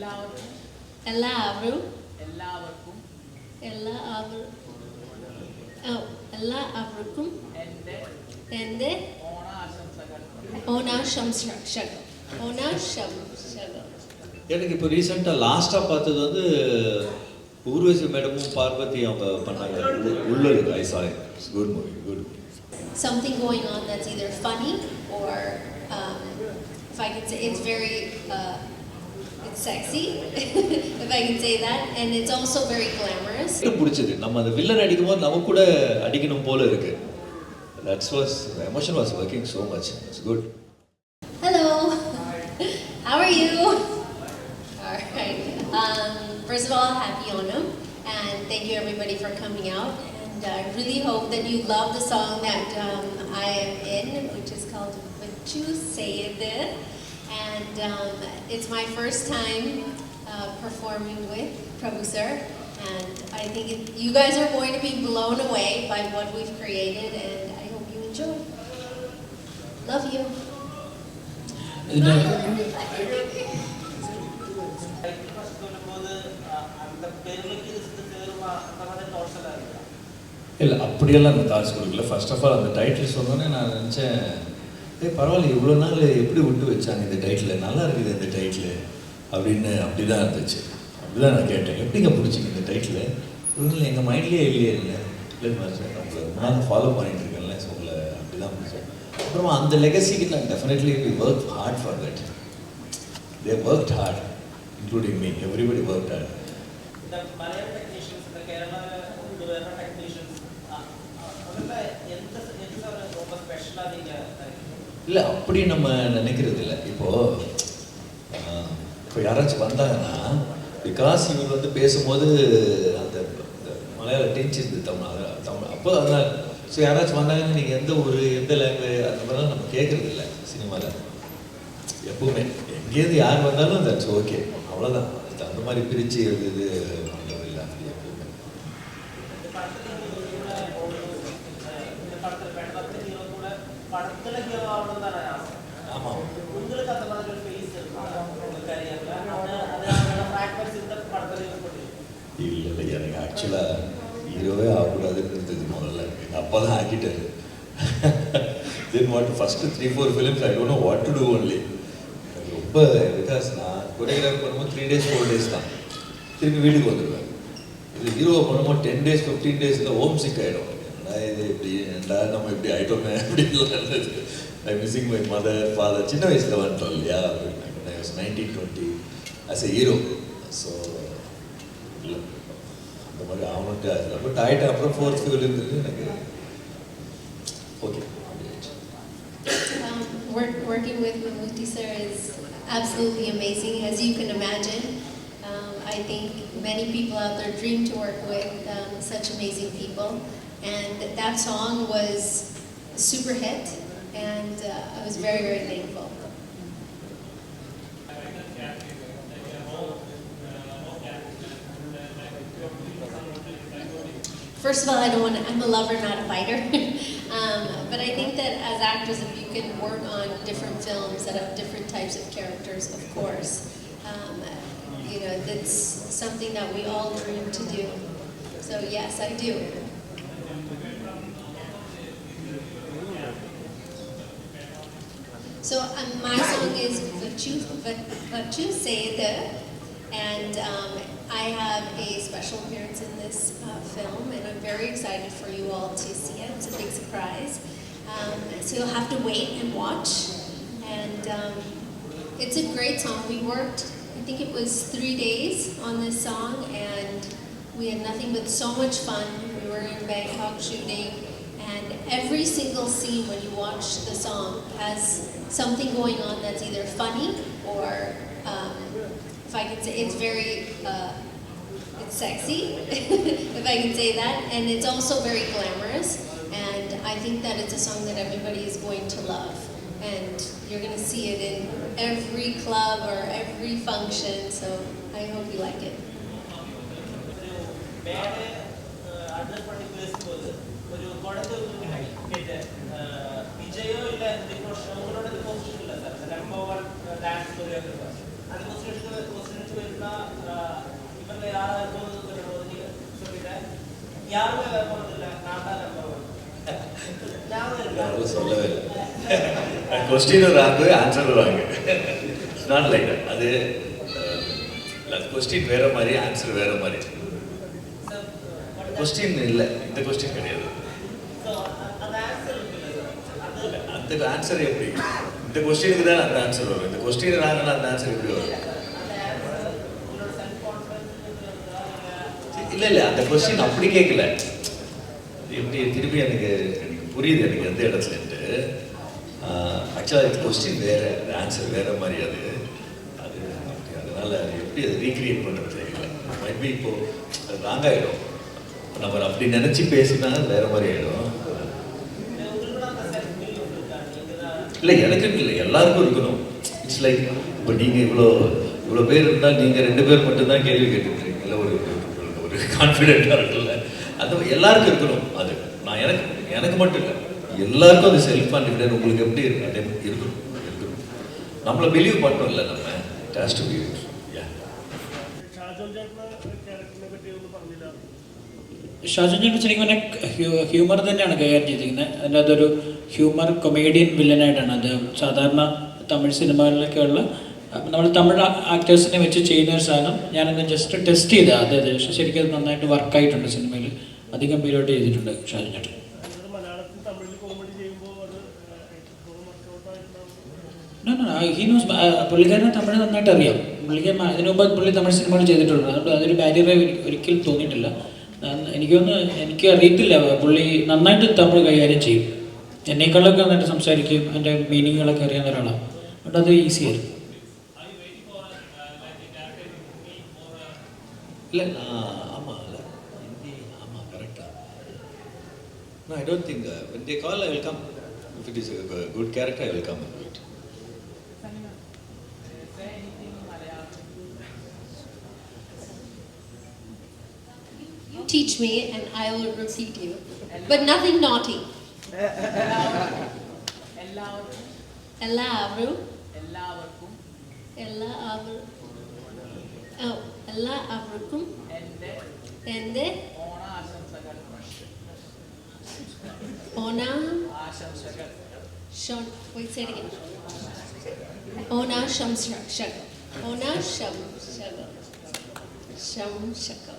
എല്ലാവർക്കും എല്ലാവരും എല്ലാവർക്കും എല്ലാവരും ഓ എല്ലാവർക്കും എൻ്റെ എൻ്റെ ഓണാശംസകൾ ഓണാശംസകൾ ഓണാശംസകൾ எனக்கு இப்போ ரீசெண்டாக லாஸ்ட்டாக பார்த்தது வந்து ஊர்வசி மேடமும் பார்வதி அவங்க பண்ணாங்க உ- உள்ளது ஐ Sai good movie good something going on that's either funny or um, if I could say it's very uh, it's sexy if I can say that and it's also very glamorous எனக்கு பிடிச்சது நம்ம அந்த வில்லன் அடிக்கும் போது நமக்கு கூட அடிக்கணும் போல இருக்கு that's was emotion was working so much it's good hello how are you all right um, first of all happy Onam and thank you everybody for coming out and I really hope that you love the song that um, I am in which is called Vachu Sayede and um, it's my first time uh, performing with Prabhu sir and I think it, you guys are going to be blown away by what we've created and I hope you enjoy love you title first வரும்போது அஹ், அந்த பெருமைக்கு risk சேருமா அந்த மாதிரி thoughts எல்லாம் இருக்கா இல்லை அப்படியெல்லாம் அந்த தாட்ஸ் கொடுக்கல ஃபர்ஸ்ட் ஆஃப் ஆல் அந்த டைட்டில் சொன்னோன்னே நான் நினச்சேன் ஏ பரவாயில்ல இவ்வளோ நாள் எப்படி விட்டு வச்சாங்க இந்த டைட்டில் நல்லா இருக்குது இந்த டைட்டில் அப்படின்னு அப்படி தான் இருந்துச்சு. அப்படி தான் நான் கேட்டேன். எப்படிங்க பிடிச்சிங்க இந்த டைட்டில் இல்லை எங்கள் மைண்ட்லேயே இல்லையே இல்லை. இல்லை மாஸ்டர் நம்மளை நான் ஃபாலோ பண்ணிட்டு இருக்கேன்ல ஸோ உங்களை அப்படி தான் பிடிச்சேன் அப்புறமா அந்த லெகசிக்கு நான் definitely we work hard for that they work hard including me everybody work hard எந்த எந்த ரொம்ப ஸ்பெஷலாக நீங்கள் இல்லை அப்படி நம்ம நினைக்கிறது இல்லை. இப்போ இப்போ யாராச்சும் வந்தாங்கன்னா பிகாஸ் இவர் வந்து பேசும்போது அந்த மலையாள டென்ஷன் இருந்து தமிழ் தமிழ் அப்போ அதான் ஸோ யாராச்சும் வந்தாங்கன்னா நீங்கள் எந்த ஊர் எந்த லாங்குவேஜ் அந்த மாதிரிலாம் நம்ம கேட்குறது இல்லை சினிமாவில் எப்பவுமே. எங்கேருந்து யார் வந்தாலும் தட்ஸ் ஓகே அவ்வளோதான் அந்த மாதிரி பிரித்து இது பண்ணுறது இல்லை அது எப்பவுமே இந்த படத்தில் ஹீரோ கூட இந்த படத்தில் படத்தில் ஹீரோ கூட படத்தில் ஹீரோ ஆகணும் தானே ஆசை ஆமாம். உங்களுக்கு அந்த மாதிரி ஒரு ஃபேஸ் இருக்கா? உங்கள் கரியரில் அது அது ஃப்ராக்டர்ஸ் இந்த படத்தில் யூஸ் பண்ணி இல்லை இல்லை எனக்கு ஆக்சுவலாக ஹீரோவே ஆகக்கூடாதுன்னு இருந்தது முதல்ல. எங்கள் அப்பா தான் ஆக்கிட்டாரு. Then what first three four films I don't know what to do only ரொம்ப பிகாஸ் நான் கொரியோகிராஃப் பண்ணும்போது த்ரீ டேஸ் ஃபோர் டேஸ் தான். திருப்பி வீட்டுக்கு வந்துடுவேன். இது ஹீரோவை பண்ணும்போது டென் டேஸ் ஃபிஃப்டீன் டேஸ் இந்த ஹோம் சிக் ஆகிடும் இது இப்படி நம்ம இப்படி ஆகிட்டோமே அப்படின்லாம் இருந்தது. I missing my mother father சின்ன வயசில் வந்துட்டோம் இல்லையா nineteen twenty as a hero so இல்லை அந்த மாதிரி ஆகணுன்ட்டு அது பட் ஆகிட்டேன் அப்புறம் ஃபோர்த் ஃபியூல் இருந்தது எனக்கு okay Um, work, working with Mamuti sir is absolutely amazing, as you can imagine. Um, I think many people out there dream to work with um, such amazing people, and that song was a super hit, and uh, I was very, very thankful. First of all, I don't want to, I'm a lover, not a fighter. um, but I think that as actors, if you can work on different films that have different types of characters, of course, um, you know, that's something that we all dream to do. So, yes, I do. Vachu, Vachu Sayede, and um, I have a special appearance in this uh, film, and I'm very excited for you all to see it. It's a big surprise. Um, so you'll have to wait and watch, and um, it's a great song. We worked, I think it was three days on this song, and we had nothing but so much fun. We were in Bangkok shooting, and every single scene when you watch the song has something going on that's either funny or, um, if I can say, it's very, uh, it's sexy, if I can say that, and it's also very glamorous. And I think that it's a song that everybody is going to love. And you're going to see it in every club or every function, so I hope you like it. சொல்லவே இல்லை question wrong answer wrong not like அது question வேற மாதிரி answer வேற மாதிரி? Question இல்லை இந்த question கிடையாது இந்த ஆன்சர் எப்படி? இந்த கொஸ்டினுக்கு தான் அந்த ஆன்சர் வரும். இந்த கொஸ்டின் ராங்கன்னா அந்த ஆன்சர் எப்படி வரும்? இல்ல இல்லை இல்லை அந்த கொஸ்டின் அப்படி கேட்கல. எப்படி திருப்பி எனக்கு எனக்கு புரியுது எனக்கு எந்த இடத்துலன்ட்டு ஆக்சுவலாக இது கொஸ்டின் வேற ஆன்சர் வேற மாதிரி அது. அது okay, அதனால எப்படி அதை ரீக்ரியேட் பண்ணுறது தெரியல. மேபி இப்போ அது ராங் ஆகிடும் நம்ம அப்படி நினச்சி பேசினா வேற மாதிரி ஆகிடும் உங்களுக்கு அந்த செல்ஃப் பிலீஃப் இருக்கா நீங்க தான் இல்லை எனக்கு இல்லை எல்லாருக்கும் இருக்கணும் இட்ஸ் லைக் இப்போ நீங்கள் இவ்வளோ இவ்வளோ பேர் இருந்தால் நீங்கள் ரெண்டு பேர் மட்டும்தான் கேள்வி கேட்டுருக்கீங்களா ஒரு ஒரு- ஒரு கான்ஃபிடென்ட்டாக இருக்குல்ல அது எல்லாருக்கும் இருக்கணும் அது நான் எனக்கு எனக்கு மட்டும் இல்லை எல்லாருக்கும் அது செல்ஃப் கான்ஃபிடென்ட் உங்களுக்கு எப்படி இருக்கு அதே மாதிரி இருக்கணும் இருக்கணும் நம்மளை பிலீவ் பண்ணணும் இல்லை நம்ம டேஸ் டு பி ഷാജോൻ ചേട്ടന് ക്യാരക്ടറിനെ പറ്റി ഒന്നും പറഞ്ഞില്ല ചേട്ടൻ ശരിക്കും പിന്നെ ഹ്യൂമർ തന്നെയാണ് കൈകാര്യം ചെയ്തിരിക്കുന്നത്. അതിന്റെ അതൊരു ഹ്യൂമർ കൊമേഡിയൻ വില്ലനായിട്ടാണ് അത് സാധാരണ തമിഴ് സിനിമകളിലൊക്കെ ഉള്ള നമ്മൾ തമിഴ് ആക്ടേഴ്സിനെ വെച്ച് ചെയ്യുന്ന ഒരു സാധനം. ഞാനത് ജസ്റ്റ് ടെസ്റ്റ് ചെയ്ത അതായത് പക്ഷേ ശരിക്കും അത് നന്നായിട്ട് വർക്കായിട്ടുണ്ട് സിനിമയിൽ. അധികം പേരോട്ട് ചെയ്തിട്ടുണ്ട് ഷാജൻ ചേട്ടൻ. Knows, ആ, പുള്ളിക്കാരനെ തമിഴ് നന്നായിട്ട് അറിയാം. പുള്ളിക്കാരൻ മുമ്പ് പുള്ളി തമിഴ് സിനിമകൾ ചെയ്തിട്ടുള്ളത് അതുകൊണ്ട് അതൊരു ബാരിയറായി ഒരിക്കലും തോന്നിയിട്ടില്ല. എനിക്കൊന്ന് എനിക്ക് അറിയത്തില്ല പുള്ളി നന്നായിട്ട് തമിഴ് കൈകാര്യം ചെയ്യും എന്നേക്കാളൊക്കെ നന്നായിട്ട് സംസാരിക്കും അതിൻ്റെ മീനിങ്ങുകളൊക്കെ അറിയാവുന്ന ഒരാളാണ് അതുകൊണ്ട് അത് ഈസി ആയിരുന്നു இல்லை நான் ஆமாம் இல்லை ஹிந்தி ஆமாம் கரெக்டாக No, I don't think, uh, when they call, I will come. If it is a g- good character, teach me and I will repeat you. But nothing naughty. എല്ലാവർക്കും എല്ലാവരും എല്ലാവർക്കും എല്ലാവരും ഓ എല്ലാവർക്കും എൻ്റെ എൻ്റെ ഓണാശംസകൾ ഓണം ആശംസകൾ ഷം wait say it again ഓണ ശംശകൾ ഓണ ശംശകൾ ശംശകൾ നിങ്ങളെല്ലാവരും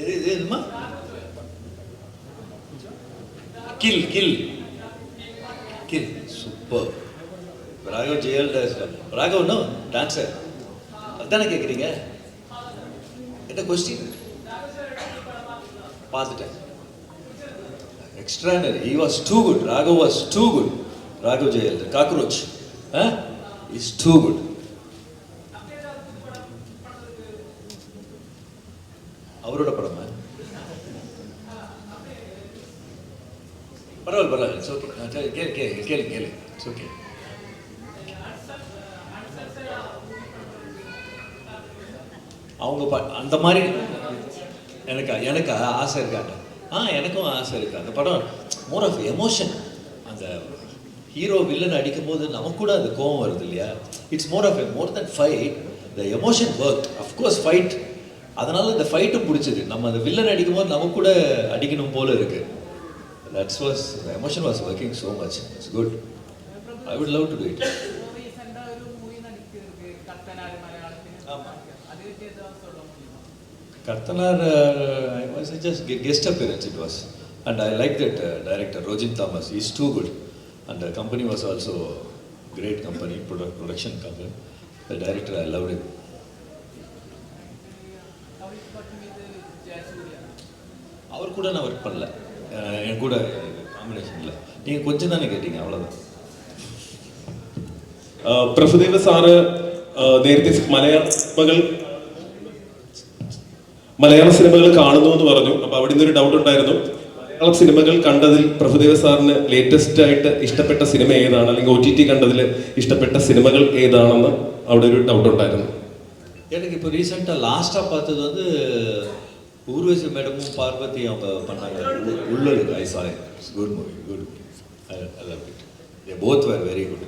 எது இது என்னமா kill kill kill super Raghav Juyal Raghav no dancer அதானே கேட்குறீங்க என்ன கொஸ்டின் பார்த்துட்டேன் extraordinary he was too good Raghav was too good Raghav Juyal cockroach is too good too good. அவரோட படமா பரவாயில்ல பரவாயில்ல இட்ஸ் ஓகே கேளு கேளு. இட்ஸ் ஓகே அவங்க ப அந்த மாதிரி எனக்கு எனக்கு? ஆசை இருக்காங்க ஆ எனக்கும் ஆசை இருக்குது அந்த படம் மோர் ஆஃப் எமோஷன் அந்த ஹீரோ வில்லன் அடிக்கும் போது நமக்கு கூட அது கோவம் வருது இல்லையா? It's more of more than fight the emotion work of course fight அதனால இந்த ஃபைட்டும் பிடிச்சது. நம்ம அந்த வில்லன் அடிக்கும் போது நமக்கு கூட அடிக்கணும் போல இருக்குது that was, the emotion was working so much. It's good. I would love to do it. Kartanar, uh, I was just guest appearance it was. And I like that uh, director, Rojin Thomas. He's too good. And the company was also great company, product, production company. The director, I loved him. அவர் கூட நான் work பண்ணல என் கூட காம்பினேஷனில் நீங்கள் கொஞ்சம் தானே கேட்டீங்க அவ்வளோதான் പ്രഭുദേവ സാറ് ആ, നേരത്തെ മലയാള സിനിമകൾ മലയാള സിനിമകൾ കാണുന്നു എന്ന് പറഞ്ഞു അപ്പൊ അവിടെ നിന്നൊരു ഡൗട്ട് ഉണ്ടായിരുന്നു മലയാള സിനിമകൾ കണ്ടതിൽ പ്രഭുദേവ സാറിന് ലേറ്റസ്റ്റ് ആയിട്ട് ഇഷ്ടപ്പെട്ട സിനിമ ഏതാണ് അല്ലെങ്കിൽ ഒ ടി ടി കണ്ടതിൽ இஷ்டப்பட்ட சினிமகள் ஏதானன்னு അവിടെ ஒரு டவுட் ഉണ്ടായിരുന്നു எனக்கு இப்போ ரீசெண்டாக லாஸ்ட்டாக பார்த்தது வந்து ஊர்வசி மேடமும் பார்வதி அவங்க பண்ணாங்க. உள்ளது I sorry good movie good I love it both where very good